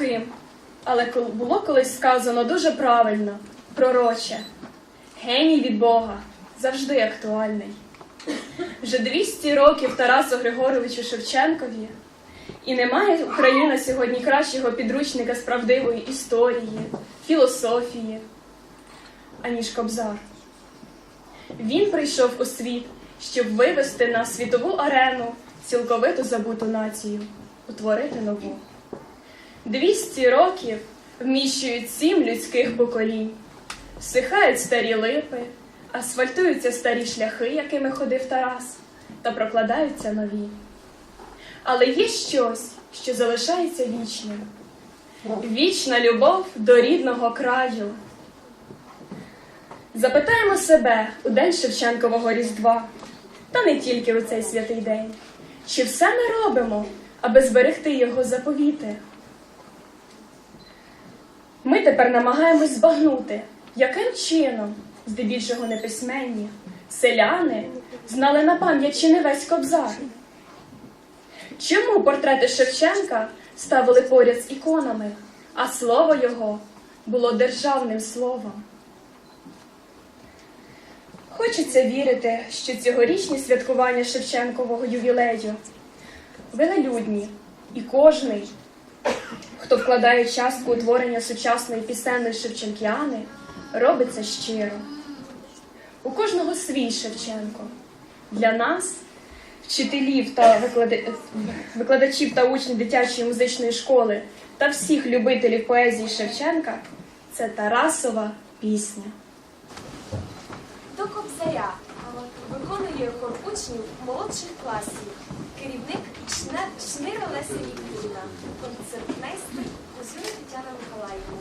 Ким, але було колись сказано дуже правильно, пророче. Геній від Бога завжди актуальний. Вже 200 років Тарасу Григоровичу Шевченкові, і немає Україна сьогодні кращого підручника з правдивої історії, філософії, аніж Кобзар. Він прийшов у світ, щоб вивести на світову арену цілковиту забуту націю, утворити нову. Двісті років вміщують сім людських поколінь, всихають старі липи, асфальтуються старі шляхи, якими ходив Тарас, та прокладаються нові. Але є щось, що залишається вічним. Вічна любов до рідного краю. Запитаємо себе у день Шевченкового Різдва, та не тільки у цей святий день. Чи все ми робимо, аби зберегти його заповіти? Ми тепер намагаємось збагнути, яким чином, здебільшого неписьменні, селяни знали на пам'ять чи не весь кобзар. Чому портрети Шевченка ставили поряд з іконами, а слово його було державним словом? Хочеться вірити, що цьогорічні святкування Шевченкового ювілею велелюдні, і кожний, хто вкладає частку у творення сучасної пісенної Шевченкіани, робить це щиро. У кожного свій Шевченко. Для нас, вчителів та викладачів та учнів дитячої музичної школи та всіх любителів поезії Шевченка, це Тарасова пісня. До Кобзаря виконує хор учнів молодших класів, керівник Шнира Леся Вікторівна, концертмейстер Кузюна Тетяна Миколаївна.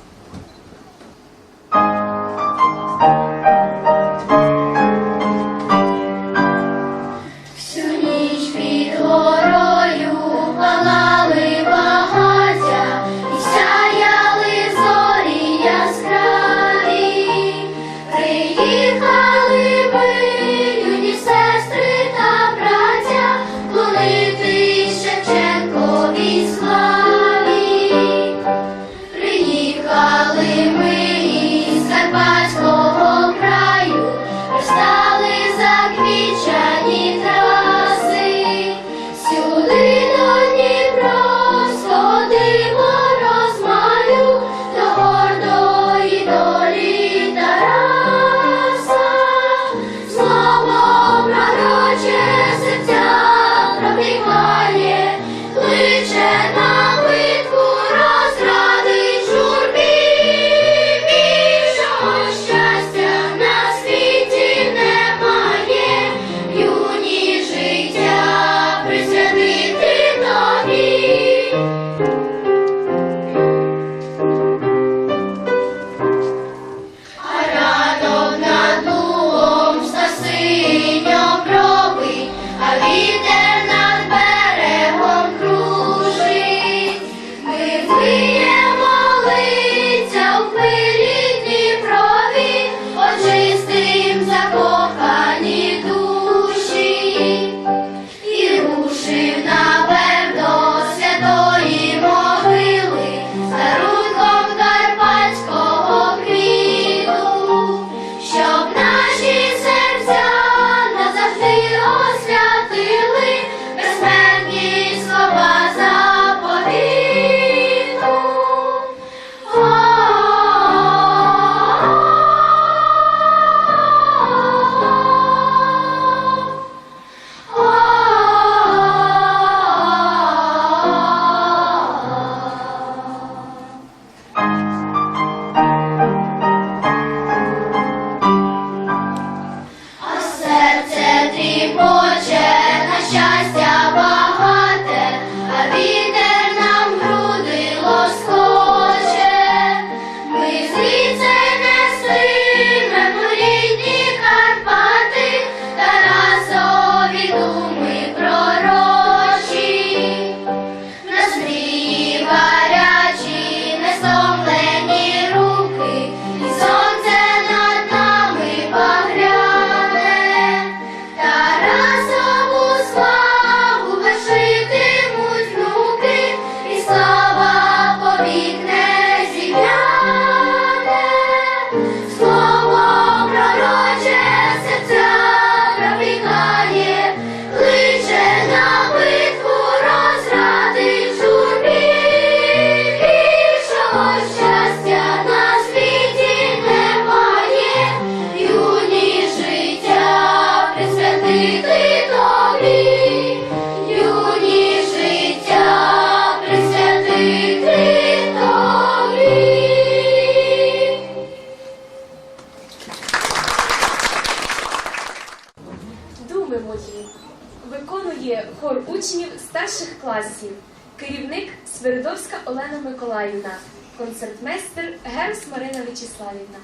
Олена Миколаївна, концертмейстер Герс Марина Вячеславівна.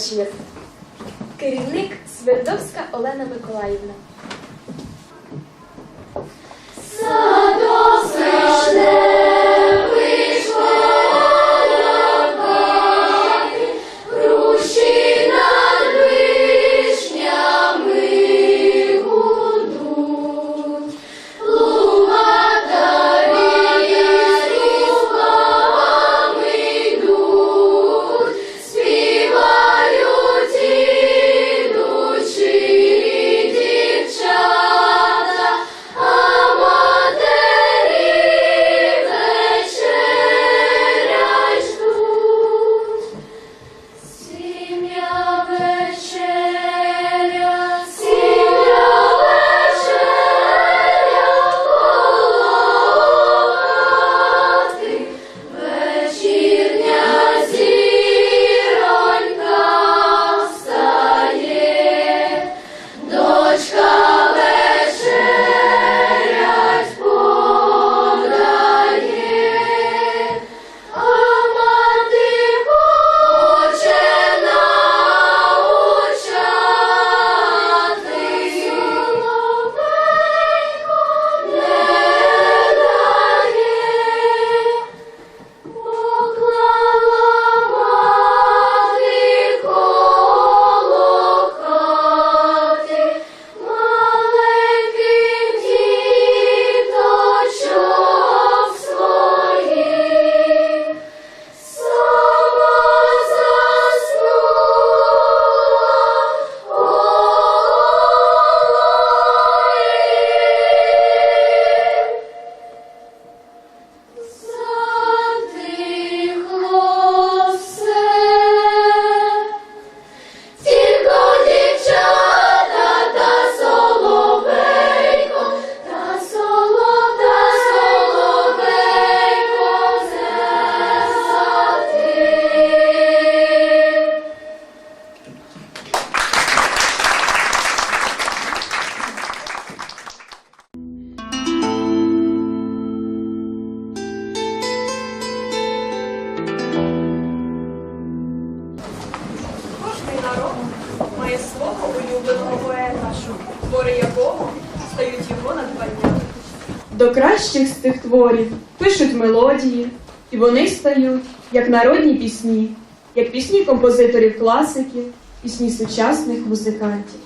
вечір. Керівник Свердовська Олена Миколаївна. Творів пишуть мелодії, і вони стають як народні пісні, як пісні композиторів класиків, пісні сучасних музикантів.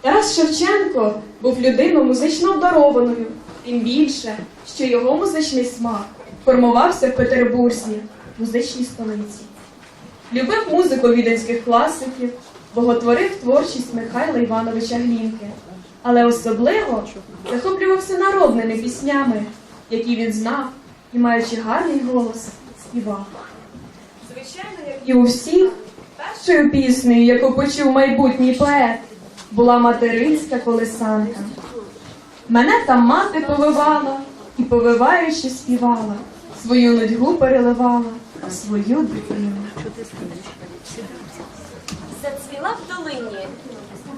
Тарас Шевченко був людиною музично обдарованою, тим більше, що його музичний смак формувався в Петербурзі, музичній столиці. Любив музику віденських класиків, боготворив творчість Михайла Івановича Глінки, але особливо захоплювався народними піснями, які він знав і, маючи гарний голос, співав. Звичайно, як і у всіх, першою піснею, яку почув майбутній поет, була материнська колесанка. Мене там мати повивала і, повиваючи, співала, свою нудьгу переливала свою дитину. Зацвіла в долині.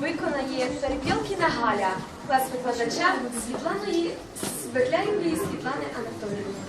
Виконає Перепілкіна Галя, клас викладача Світланої Сверляєвої Світлани Анатоліївни.